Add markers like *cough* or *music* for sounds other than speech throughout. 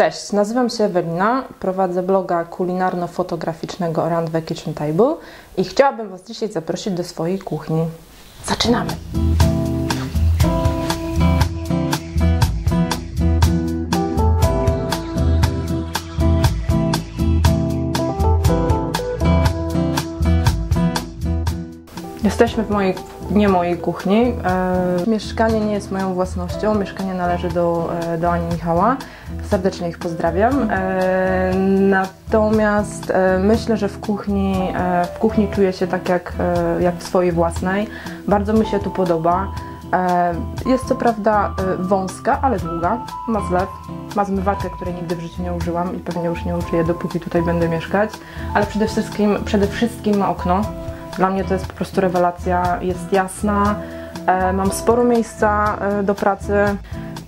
Cześć, nazywam się Ewelina, prowadzę bloga kulinarno-fotograficznego Around the Kitchen Table i chciałabym Was dzisiaj zaprosić do swojej kuchni. Zaczynamy! Jesteśmy w mojej, nie mojej kuchni. E, mieszkanie nie jest moją własnością, mieszkanie należy do, e, do Ani Michała. Serdecznie ich pozdrawiam. E, natomiast myślę, że w kuchni, w kuchni czuję się tak jak, jak w swojej własnej. Bardzo mi się tu podoba. Jest co prawda wąska, ale długa. Ma zlew, ma zmywaczkę, której nigdy w życiu nie użyłam i pewnie już nie użyję, dopóki tutaj będę mieszkać. Ale przede wszystkim, przede wszystkim ma okno. Dla mnie to jest po prostu rewelacja, jest jasna, e, mam sporo miejsca e, do pracy.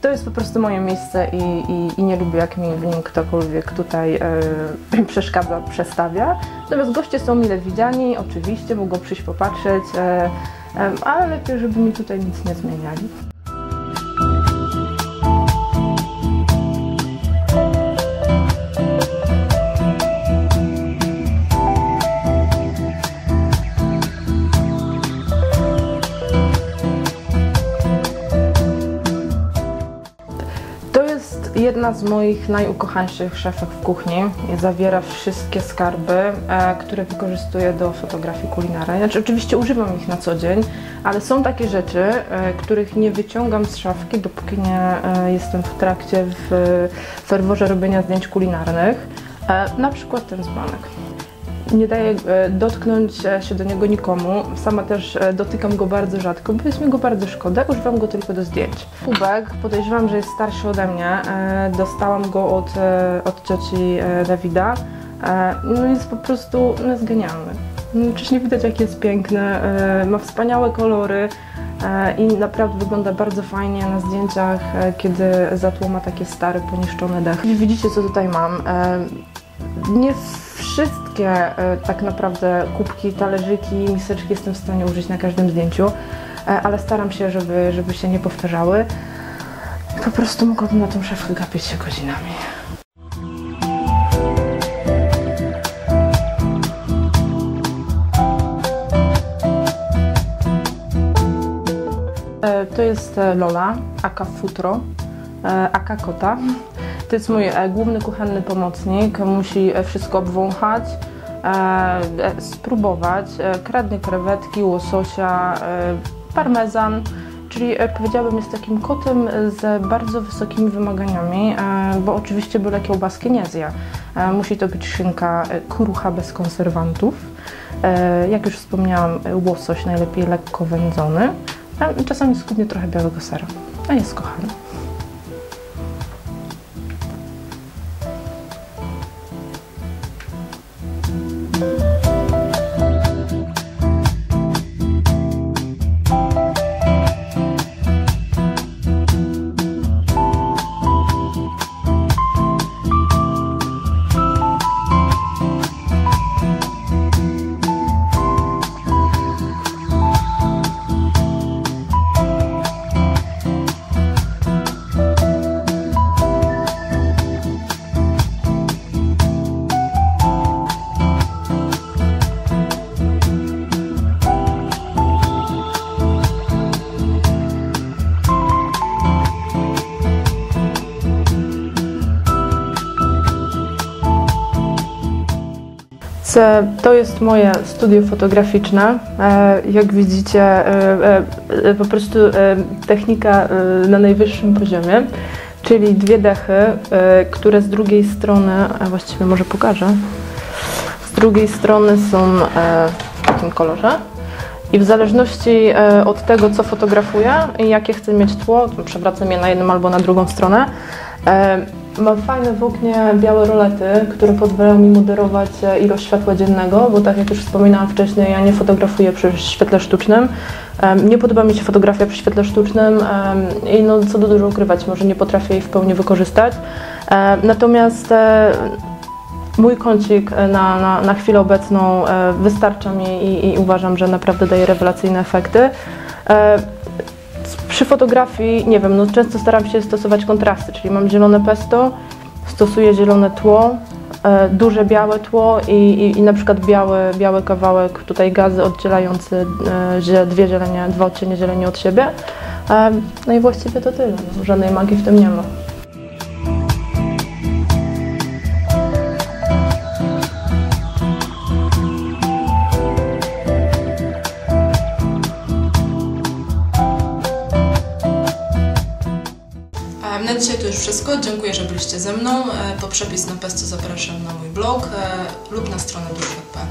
To jest po prostu moje miejsce i, i, i nie lubię, jak mi w nim ktokolwiek tutaj e, *clears throat* przeszkadza, przestawia. Natomiast goście są mile widziani, oczywiście, mogą przyjść popatrzeć, ale lepiej, żeby mi tutaj nic nie zmieniali. Jedna z moich najukochańszych szefek w kuchni. Zawiera wszystkie skarby, e, które wykorzystuję do fotografii kulinarnej. Znaczy, oczywiście używam ich na co dzień, ale są takie rzeczy, e, których nie wyciągam z szafki, dopóki nie e, jestem w trakcie w ferworze robienia zdjęć kulinarnych. E, na przykład ten dzbanek. Nie daję e, dotknąć e, się do niego nikomu. Sama też e, dotykam go bardzo rzadko, bo jest mi go bardzo szkoda. Używam go tylko do zdjęć. Kubek podejrzewam, że jest starszy ode mnie. Dostałam go od, od cioci Dawida. No jest po prostu, no jest genialny. Czyż nie widać, jak jest piękny. Ma wspaniałe kolory. I naprawdę wygląda bardzo fajnie na zdjęciach, kiedy za tło ma takie stare, poniszczone dachy. Widzicie, co tutaj mam. Nie wszystkie e, tak naprawdę kubki, talerzyki, miseczki jestem w stanie użyć na każdym zdjęciu, e, ale staram się, żeby, żeby się nie powtarzały. Po prostu mogłabym na tą szafkę gapić się godzinami. E, To jest Lola, aka Futro, aka Kota. To jest mój e, główny kuchenny pomocnik. Musi e, wszystko obwąchać, e, spróbować. Kradnie krewetki, łososia, parmezan. Czyli powiedziałabym jest takim kotem z bardzo wysokimi wymaganiami, bo oczywiście byle kiełbaski nie zje. Musi to być szynka krucha bez konserwantów. Jak już wspomniałam, łosoś najlepiej lekko wędzony. Czasami skudnie trochę białego sera, a jest kochany. To jest moje studio fotograficzne. E, Jak widzicie, e, e, po prostu technika na najwyższym poziomie, czyli dwie dechy, które z drugiej strony, a właściwie może pokażę, z drugiej strony są w takim kolorze. I w zależności od tego, co fotografuję i jakie chcę mieć tło, przewracam je na jedną albo na drugą stronę. Mam fajne w oknie białe rolety, które pozwalają mi moderować e, ilość światła dziennego, bo tak jak już wspominałam wcześniej, ja nie fotografuję przy świetle sztucznym. Nie podoba mi się fotografia przy świetle sztucznym i no, co do dużo ukrywać, może nie potrafię jej w pełni wykorzystać. Natomiast e, mój kącik e, na, na, na chwilę obecną wystarcza mi i, i uważam, że naprawdę daje rewelacyjne efekty. Przy fotografii, nie wiem, no często staram się stosować kontrasty, czyli mam zielone pesto Stosuję zielone tło, e, duże białe tło i, i, i na przykład biały, biały kawałek, tutaj gazy oddzielający e, dwie zielenie, dwa odcienie zieleni od siebie. E, No i właściwie to tyle, no, żadnej magii w tym nie ma. Dzisiaj to już wszystko. Dziękuję, że byliście ze mną. E, Po przepis na pesto zapraszam na mój blog e, lub na stronę blog.pl.